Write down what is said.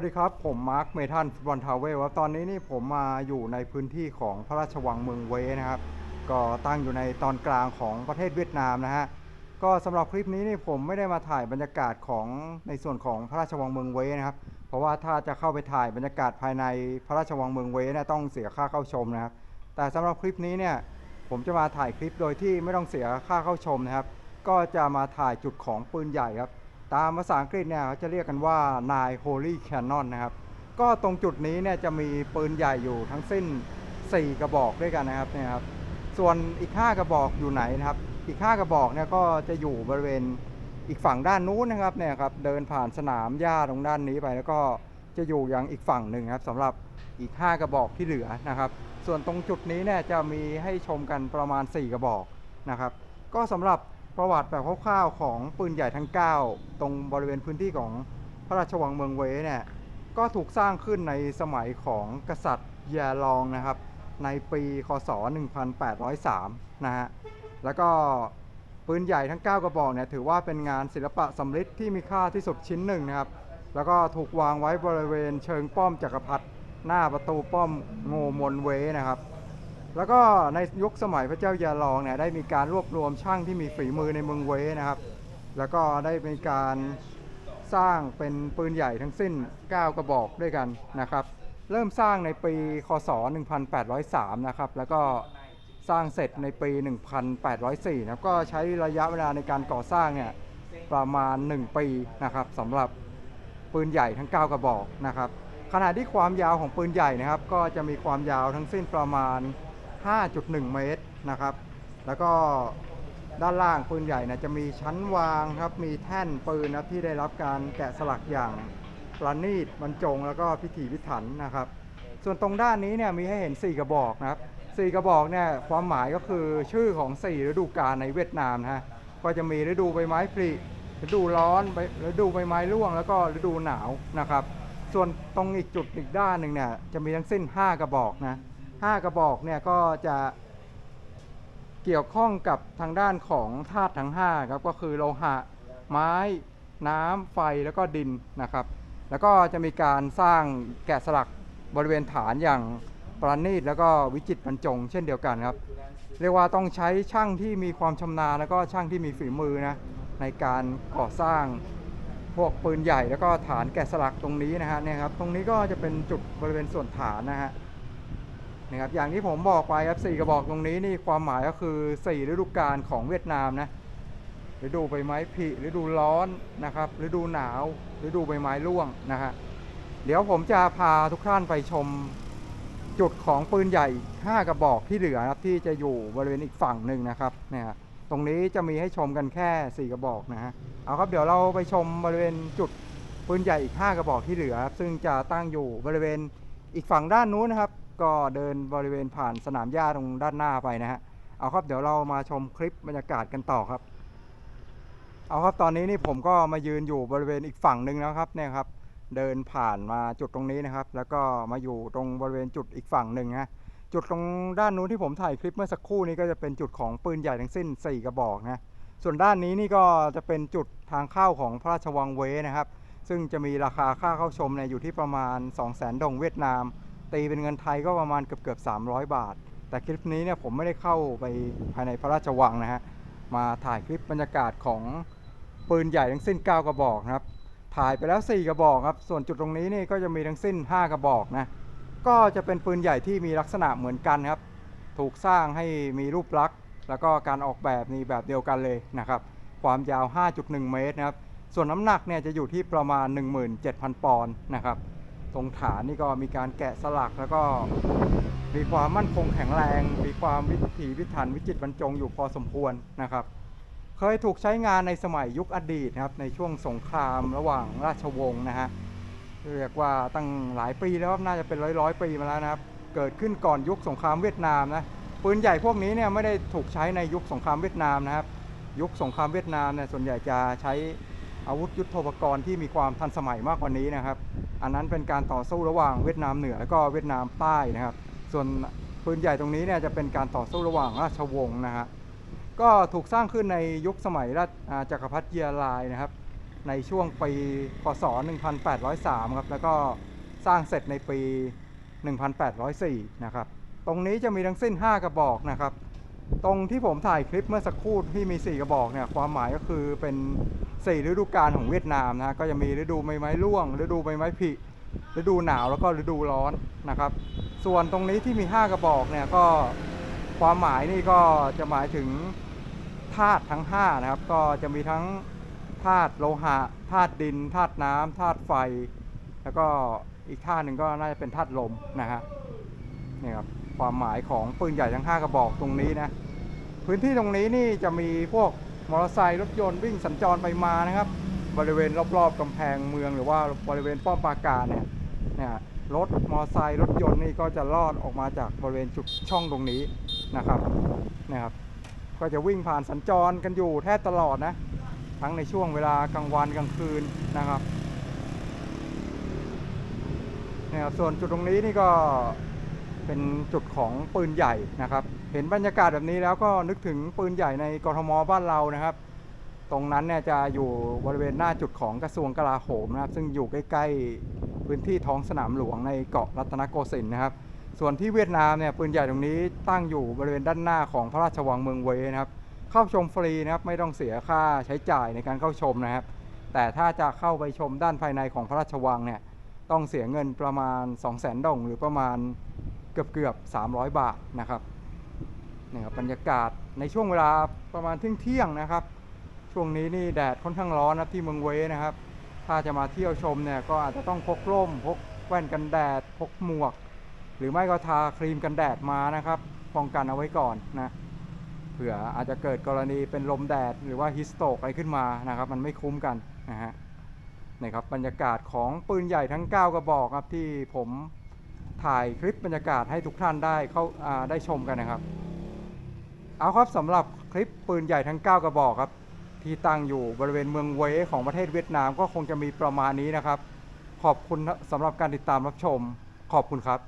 วัสดีครับ ผมมาร์คเมทันฟุตบอลทาวเวลครับตอนนี้นี่ผมมาอยู่ในพื้นที่ของพระราชวังเมืองเวนะครับ ก็ตั้งอยู่ในตอนกลางของประเทศเวียดนามนะฮะก็สำหรับคลิปนี้นี่ผมไม่ได้มาถ่ายบรรยากาศของในส่วนของพระราชวังเมืองเวนะครับ เพราะว่าถ้าจะเข้าไปถ่ายบรรยากาศภายในพระราชวังเมืองเวเนี่ยต้องเสียค่าเข้าชมนะครับ แต่สำหรับคลิปนี้เนี่ยผมจะมาถ่ายคลิปโดยที่ไม่ต้องเสียค่าเข้าชมนะครับ ก็จะมาถ่ายจุดของปืนใหญ่ครับ ตามภาษาอังกฤษเนี่ยเขาจะเรียกกันว่านาย Holy Cannon นะครับ ก็ตรงจุดนี้เนี่ยจะมีปืนใหญ่อยู่ทั้งสิ้น 4 กระบอกด้วยกันนะครับเนี่ยครับ ส่วนอีก 5 กระบอกอยู่ไหนนะครับ อีก 5 กระบอกเนี่ยก็จะอยู่บริเวณอีกฝั่งด้านนู้นนะครับเนี่ยครับเดินผ่านสนามหญ้าตรงด้านนี้ไปแล้วก็จะอยู่ยังอีกฝั่งหนึ่งครับสำหรับอีก 5 กระบอกที่เหลือนะครับ ส่วนตรงจุดนี้เนี่ยจะมีให้ชมกันประมาณ 4 กระบอกนะครับ ก็สำหรับ ประวัติแบบคร่าวๆของปืนใหญ่ทั้ง 9 ตรงบริเวณพื้นที่ของพระราชวังเมืองเวเนี่ยก็ถูกสร้างขึ้นในสมัยของกษัตริย์แยลองนะครับ ในปีคศ 1803 นะฮะแล้วก็ปืนใหญ่ทั้ง 9 กระบอกเนี่ยถือว่าเป็นงานศิลปะสำริดที่มีค่าที่สุดชิ้นหนึ่งนะครับ แล้วก็ถูกวางไว้บริเวณเชิงป้อมจักรพรรดิหน้าประตูป้อมโงมนเวนะครับ แล้วก็ในยุคสมัยพระเจ้ายาลองเนี่ยได้มีการรวบรวมช่างที่มีฝีมือในเมืองเวนะครับ แล้วก็ได้มีการสร้างเป็นปืนใหญ่ทั้งสิ้น 9 กระบอกด้วยกันนะครับ เริ่มสร้างในปีคศ 1803 นะครับ แล้วก็สร้างเสร็จในปี 1804 นะครับก็ใช้ระยะเวลาในการก่อสร้างเนี่ยประมาณ 1 ปีนะครับสำหรับปืนใหญ่ทั้ง 9 กระบอกนะครับ ขณะที่ความยาวของปืนใหญ่นะครับ ก็จะมีความยาวทั้งสิ้นประมาณ 5.1 เมตรนะครับ แล้วก็ด้านล่างปืนใหญ่นะจะมีชั้นวางครับ มีแท่นปืนนะที่ได้รับการแกะสลักอย่างประณีตบรรจงแล้วก็พิถีพิถันนะครับ ส่วนตรงด้านนี้เนี่ยมีให้เห็น 4 กระบอกนะครับ4กระบอกเนี่ยความหมายก็คือชื่อของ 4 ฤดูกาลในเวียดนามนะฮะก็จะมีฤดูใบไม้ผลิฤดูร้อนฤดูใบไม้ร่วง แล้วก็ฤดูหนาวนะครับ ส่วนตรงอีกจุดอีกด้านหนึ่งเนี่ยจะมีทั้งสิ้น 5 กระบอกนะ 5 กระบอกเนี่ยก็จะเกี่ยวข้องกับทางด้านของธาตุทั้ง5ครับก็คือโลหะ ไม้ น้ำไฟแล้วก็ดินนะครับ แล้วก็จะมีการสร้างแกะสลักบริเวณฐานอย่างประณีตแล้วก็วิจิตรบรรจง เช่นเดียวกันครับ เรียกว่าต้องใช้ช่างที่มีความชำนาญแล้วก็ช่างที่มีฝีมือนะในการก่อสร้างพวกปืนใหญ่แล้วก็ฐานแกะสลักตรงนี้นะฮะเนี่ยครับตรงนี้ก็จะเป็นจุดบริเวณส่วนฐานนะฮะ นะครับอย่างที่ผมบอกไปครับสี่กระบอกตรงนี้นี่ความหมายก็คือสี่ฤดูกาลของเวียดนามนะฤดูใบไม้ผลิฤดูร้อนนะครับฤดูหนาวฤดูใบไม้ร่วงนะฮะเดี๋ยวผมจะพาทุกท่านไปชมจุดของปืนใหญ่ 5 กระบอกที่เหลือครับที่จะอยู่บริเวณอีกฝั่งหนึ่งนะครับเนี่ยตรงนี้จะมีให้ชมกันแค่ 4 กระบอกนะฮะเอาครับเดี๋ยวเราไปชมบริเวณจุดปืนใหญ่อีก 5 กระบอกที่เหลือ ซึ่งจะตั้งอยู่บริเวณอีกฝั่งด้านนู้นนะครับ ก็เดินบริเวณผ่านสนามหญ้าตรงด้านหน้าไปนะฮะเอาครับเดี๋ยวเรามาชมคลิปบรรยากาศกันต่อครับ เอาครับตอนนี้นี่ผมก็มายืนอยู่บริเวณอีกฝั่งหนึ่งแล้วครับเนี่ยครับ เดินผ่านมาจุดตรงนี้นะครับ แล้วก็มาอยู่ตรงบริเวณจุดอีกฝั่งหนึ่งนะจุดตรงด้านนู้นที่ผมถ่ายคลิปเมื่อสักครู่นี้ก็จะเป็นจุดของปืนใหญ่ทั้งสิ้น 4 กระบอกนะส่วนด้านนี้นี่ก็จะเป็นจุดทางเข้าของพระราชวังเวนะครับ ซึ่งจะมีราคาค่าเข้าชมเนี่ยอยู่ที่ประมาณ 2 0 0 0 0 0ดงเวียดนาม ตีเป็นเงินไทยก็ประมาณเกือบเกือบ300 บาท แต่คลิปนี้เนี่ยผมไม่ได้เข้าไปภายในพระราชวังนะฮะ มาถ่ายคลิปบรรยากาศของปืนใหญ่ทั้งสิ้น 9 กระบอกนะครับ ถ่ายไปแล้ว 4 กระบอกครับ ส่วนจุดตรงนี้นี่ก็จะมีทั้งสิ้น 5 กระบอกนะ ก็จะเป็นปืนใหญ่ที่มีลักษณะเหมือนกันครับ ถูกสร้างให้มีรูปลักษณ์ แล้วก็การออกแบบนี่แบบเดียวกันเลยนะครับ ความยาว 5.1 เมตรนะครับ ส่วนน้ำหนักเนี่ยจะอยู่ที่ประมาณ 17,000 ปอนด์นะครับ ตรงฐานนี่ก็มีการแกะสลักแล้วก็มีความมั่นคงแข็งแรง มีความวิถีพิถันวิจิตรบรรจงอยู่พอสมควรนะครับ เคยถูกใช้งานในสมัยยุคอดีตครับในช่วงสงครามระหว่างราชวงศ์นะฮะเรียกว่าตั้งหลายปีแล้วครับน่าจะเป็นร้อยร้อยปีมาแล้วนะครับ เกิดขึ้นก่อนยุคสงครามเวียดนามนะปืนใหญ่พวกนี้เนี่ยไม่ได้ถูกใช้ในยุคสงครามเวียดนามนะครับ ยุคสงครามเวียดนามเนี่ยส่วนใหญ่จะใช้ อาวุธยุทโธปกรณ์ที่มีความทันสมัยมากกว่านี้นะครับ อันนั้นเป็นการต่อสู้ระหว่างเวียดนามเหนือแล้วก็เวียดนามใต้นะครับ ส่วนปืนใหญ่ตรงนี้เนี่ยจะเป็นการต่อสู้ระหว่างราชวงศ์นะฮะก็ถูกสร้างขึ้นในยุคสมัยราชอ่าจักรพรรดิเยียรายนะครับ ในช่วงปีพศ 1803 ครับ แล้วก็สร้างเสร็จในปี 1804 นะครับ ตรงนี้จะมีทั้งสิ้น 5 กระบอกนะครับ ตรงที่ผมถ่ายคลิปเมื่อสักครู่ที่มี 4 กระบอกเนี่ยความหมายก็คือเป็น 4 ฤดูกาลของเวียดนามนะก็จะมีฤดูใบไม้ร่วง ฤดูใบไม้ผลิฤดูหนาวแล้วก็ฤดูร้อนนะครับ ส่วนตรงนี้ที่มี 5 กระบอกเนี่ยก็ความหมายนี่ก็จะหมายถึงธาตุทั้ง5นะครับก็จะมีทั้งธาตุโลหะธาตุดินธาตุน้ำธาตุไฟ แล้วก็อีกธาตุหนึ่งก็น่าจะเป็นธาตุลมนะฮะนี่ครับ ความหมายของปืนใหญ่ทั้ง 5 กระบอกตรงนี้นะ พื้นที่ตรงนี้นี่จะมีพวกมอเตอร์ไซค์รถยนต์วิ่งสัญจรไปมานะครับ บริเวณรอบๆกำแพงเมืองหรือว่าบริเวณป้อมปราการเนี่ยเนี่ยรถมอเตอร์ไซค์รถยนต์นี่ก็จะลอดออกมาจากบริเวณจุดช่องตรงนี้นะครับนะครับ ก็จะวิ่งผ่านสัญจรกันอยู่แทบตลอดนะทั้งในช่วงเวลากลางวันกลางคืนนะครับเนี่ยครับส่วนจุดตรงนี้นี่ก็ เป็นจุดของปืนใหญ่นะครับ เห็นบรรยากาศแบบนี้แล้วก็นึกถึงปืนใหญ่ในกรทมบ้านเรานะครับ ตรงนั้นเนี่ยจะอยู่บริเวณหน้าจุดของกระทรวงกลาโหมนะครับ ซึ่งอยู่ใกล้ๆพื้นที่ท้องสนามหลวงในเกาะรัตนโกสินทร์นะครับ ส่วนที่เวียดนามเนี่ยปืนใหญ่ตรงนี้ตั้งอยู่บริเวณด้านหน้าของพระราชวังเมืองเวนะครับ เข้าชมฟรีนะครับไม่ต้องเสียค่าใช้จ่ายในการเข้าชมนะครับ แต่ถ้าจะเข้าไปชมด้านภายในของพระราชวังเนี่ยต้องเสียเงินประมาณ 2 0 0 0 0 0ดองหรือประมาณ เกือบเกือบ300 บาทนะครับนี่ครับบรรยากาศในช่วงเวลาประมาณเที่ยงๆนะครับ ช่วงนี้นี่แดดค่อนข้างร้อนนะที่เมืองเวนะครับ ถ้าจะมาเที่ยวชมเนี่ยก็อาจจะต้องพกร่มพกแว่นกันแดดพกหมวก หรือไม่ก็ทาครีมกันแดดมานะครับป้องกันเอาไว้ก่อนนะเผื่ออาจจะเกิดกรณีเป็นลมแดดหรือว่าฮิสโตกอะไรขึ้นมานะครับ มันไม่คุ้มกันนะฮะนี่ครับบรรยากาศของปืนใหญ่ทั้ง 9 กระบอกครับที่ผม ถ่ายคลิปบรรยากาศให้ทุกท่านได้เข้าาได้ชมกันนะครับ เอาครับสำหรับคลิปปืนใหญ่ทั้ง 9 กระบอกครับ ที่ตั้งอยู่บริเวณเมืองเวของประเทศเวียดนามก็คงจะมีประมาณนี้นะครับ ขอบคุณสำหรับการติดตามรับชม ขอบคุณครับ